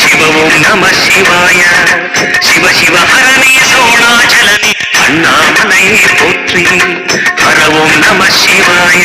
சிவவும் நம சிவாய சிவ சிவ ஹரணே சோணாச்சலனே அண்ணாமலை போற்றி ஹரவும் நம சிவாய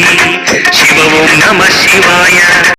அருணாச்சலனே அண்ணாமலையே போற்றி சிவவும் நம சிவாய